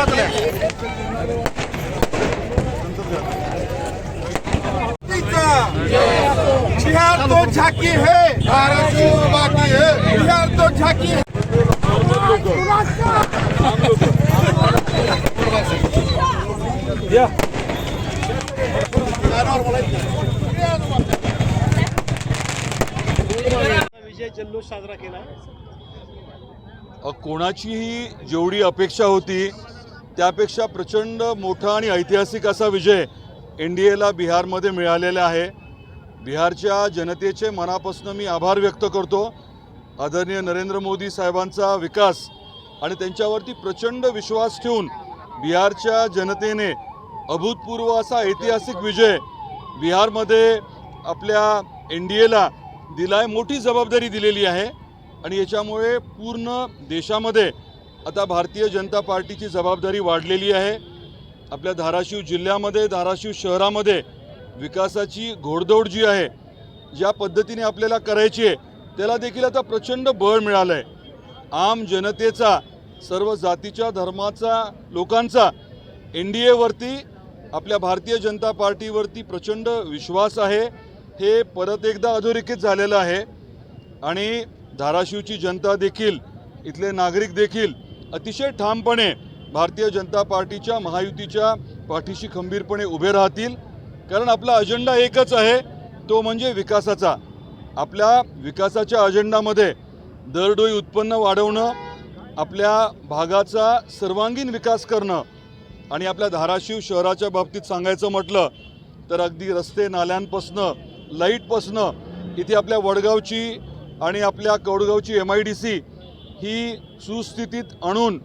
बाजूला. बिहार तो झाकी है. भारत बाकी है. बिहार तो झाकी है. विजय जल्लोष साजरा केला. कोणाचीही जेवढी अपेक्षा होती त्यापेक्षा प्रचंड मोठा आणि ऐतिहासिक असा विजय एन डी एला बिहारमध्ये मिळालेला आहे. बिहारच्या जनतेचे मनापासून मी आभार व्यक्त करतो. आदरणीय नरेंद्र मोदी साहेबांचा विकास आणि त्यांच्यावरती प्रचंड विश्वास ठेवून बिहारच्या जनतेने अभूतपूर्व असा ऐतिहासिक विजय बिहारमध्ये आपल्या एन डी एला दिलाय मोठी जबाबदारी दिलेली आहे. आणि याच्यामुळे पूर्ण देशामध्ये आता भारतीय जनता पार्टीची जबाबदारी वाढलेली आहे. आपल्या धाराशिव जिल्ह्यामध्ये धाराशिव शहरामध्ये विकासाची घोडदौड जी आहे ज्या पद्धतीने आपल्याला करायची आहे त्याला देखील आता प्रचंड बळ मिळालं आहे आम जनतेचा सर्व जातीच्या धर्माचा लोकांचा एन डी एवरती आपल्या भारतीय जनता पार्टीवरती प्रचंड विश्वास आहे. हे परत एकदा अधोरेखित झालेलं आहे. आणि धाराशिवची जनता देखील इथले नागरिक देखील अतिशय ठामपणे भारतीय जनता पार्टीच्या महायुतीच्या पाठीशी खंबीरपणे उभे राहतील. कारण आपला अजेंडा एकच आहे तो म्हणजे विकासाचा. आपल्या विकासाच्या अजेंडामध्ये दरडोई उत्पन्न वाढवणं आपल्या भागाचा सर्वांगीण विकास करणं आणि आपल्या धाराशिव शहराच्या बाबतीत सांगायचं म्हटलं तर अगदी रस्ते नाल्यांपासनं लाईटपासनं इथे आपल्या वडगावची आणि आपल्या कौडगावची एम आय डी सी ही सुस्थितीत आणून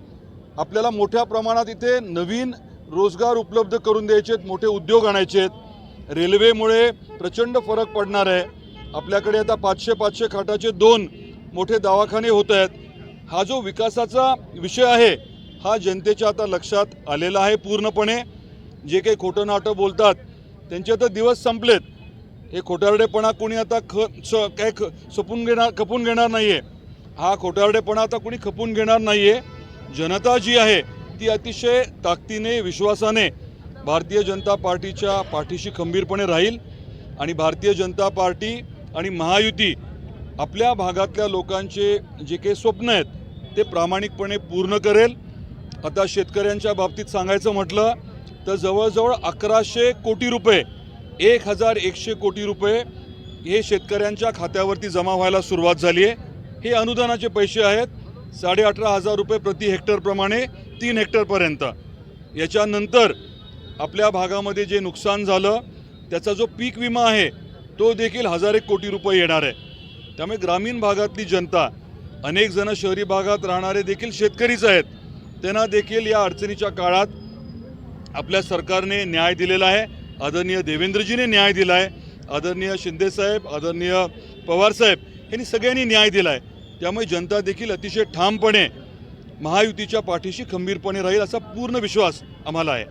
आपल्याला मोठ्या प्रमाणात इथे नवीन रोजगार उपलब्ध करून द्यायचे आहेत मोठे उद्योग आणायचे आहेत. रेल्वेमुळे प्रचंड फरक पडणार आहे. आपल्याकडे आता पाचशे पाचशे खाटाचे दोन मोठे दवाखाने होत आहेत. हा जो विकासाचा विषय आहे हा जनतेच्या आता लक्षात आलेला आहे पूर्णपणे. जे काही खोटं नाटं बोलतात त्यांचे आता दिवस संपलेत. हे खोटारडेपणा कोणी आता ख स काय ख सपून घेणार खपून घेणार नाही आहे हा खोटारडेपणा आता कुणी खपून घेणार नाही आहे जनता जी आहे ती अतिशय ताकदीने विश्वासाने भारतीय जनता पार्टीच्या पाठीशी खंबीरपणे राहील आणि भारतीय जनता पार्टी आणि महायुती आपल्या भागातल्या लोकांचे जे काही स्वप्न आहेत ते प्रामाणिकपणे पूर्ण करेल. आता शेतकऱ्यांच्या बाबतीत सांगायचं म्हटलं तर जवळजवळ अकराशे कोटी रुपये एक हजार एकशे कोटी रुपये हे शेतकऱ्यांच्या खात्यावरती जमा व्हायला सुरुवात झाली आहे. हे अनुदानाचे पैसे आहेत. साडे अठरा हजार रुपये प्रति हेक्टरप्रमाणे तीन हेक्टरपर्यंत याच्यानंतर आपल्या भागामध्ये जे नुकसान झालं त्याचा जो पीक विमा आहे तो देखील हजार एक कोटी रुपये येणार आहे. त्यामुळे ग्रामीण भागातली जनता अनेक जण शहरी भागात राहणारे देखील शेतकरीच आहेत. त्यांना देखील या अडचणीच्या काळात आपल्या सरकारने न्याय दिलेला आहे. आदरणीय देवेंद्रजीने न्याय दिला आहे. आदरणीय शिंदेसाहेब आदरणीय पवारसाहेब यांनी सगळ्यांनी न्याय दिला आहे त्यामुळे जनता देखील अतिशय ठामपणे महायुतीच्या पाठीशी खंबीरपणे राहील असा पूर्ण विश्वास आम्हाला आहे.